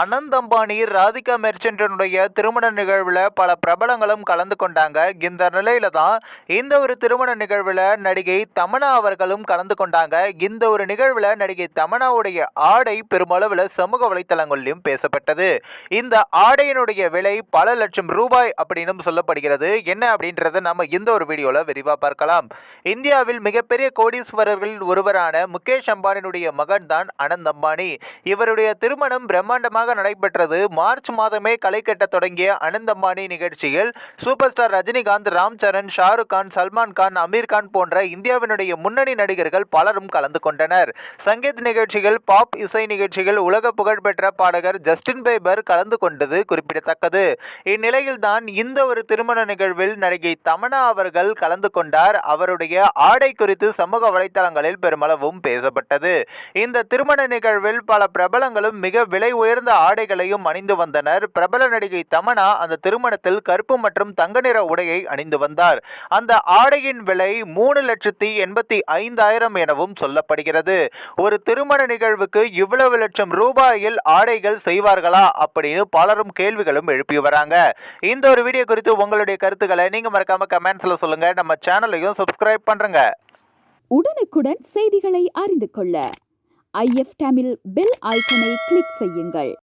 அனந்த் அம்பானி ராதிகா மெர்ச்சன்டனுடைய திருமண நிகழ்வில் பல பிரபலங்களும் கலந்து கொண்டாங்க. இந்த நிலையில தான் இந்த ஒரு திருமண நிகழ்வில் நடிகை தமனா அவர்களும் கலந்து கொண்டாங்க. இந்த ஒரு நிகழ்வில் நடிகை தமனாவுடைய ஆடை பெருமளவில் சமூக வலைத்தளங்களிலும் பேசப்பட்டது. இந்த ஆடையினுடைய விலை பல லட்சம் ரூபாய் அப்படின்னு சொல்லப்படுகிறது. என்ன அப்படின்றத நம்ம இந்த ஒரு வீடியோவில் விரிவாக பார்க்கலாம். இந்தியாவில் மிகப்பெரிய கோடீஸ்வரர்களில் ஒருவரான முகேஷ் அம்பானியினுடைய மகன் தான் அனந்த் அம்பானி. இவருடைய திருமணம் பிரம்மாண்டமாக நடைபெற்றது. மார்ச் மாதமே களை கட்ட தொடங்கிய அனந்த் நிகழ்ச்சியில் சூப்பர் ஸ்டார் ரஜினிகாந்த் ராம் சரண் ஷாருக் கான் சல்மான் கான் அமீர் கான் போன்ற இந்தியாவினுடைய முன்னணி நடிகர்கள் பலரும் கலந்து கொண்டனர். சங்கீத் நிகழ்ச்சிகள் பாப் இசை நிகழ்ச்சிகள் உலக புகழ்பெற்ற பாடகர் ஜஸ்டின் பேபர் கலந்து கொண்டது குறிப்பிடத்தக்கது. இந்நிலையில் தான் இந்த ஒரு திருமண நிகழ்வில் நடிகை தமனா அவர்கள் கலந்து கொண்டார். அவருடைய ஆடை குறித்து சமூக வலைதளங்களில் பெருமளவும் பேசப்பட்டது. இந்த திருமண நிகழ்வில் பல பிரபலங்களும் மிக விலை உயர்ந்த ஆடைகளையும் அணிந்து வந்தனர். பிரபல நடிகை தமனா அந்த திருமணத்தில் கருப்பு மற்றும் தங்க நிற உடையை அணிந்து வந்தார். அந்த ஆடையின் விலை மூணு லட்சத்தி எண்பத்தி ஐந்தாயிரம் எனவும் சொல்லப்படுகிறது. ஒரு திருமண நிகழ்வுக்கு இவ்வளவு லட்சம் ரூபாயில் ஆடைகள் செய்வார்களா அப்படின்னு பலரும் கேள்விகளும் எழுப்பி வராங்க. இந்த ஒரு வீடியோ குறித்து உங்களுடைய கருத்துக்களை நீங்க மறக்காம கமெண்ட்ஸ்ல சொல்லுங்க. நம்ம சேனலையும் சப்ஸ்கிரைப் பண்றங்க. உடனுக்குடன் செய்திகளை அறிந்து கொள்ள. ஐஎஃப் தமிழ் பெல் ஐக்கனை கிளிக் செய்யுங்கள்.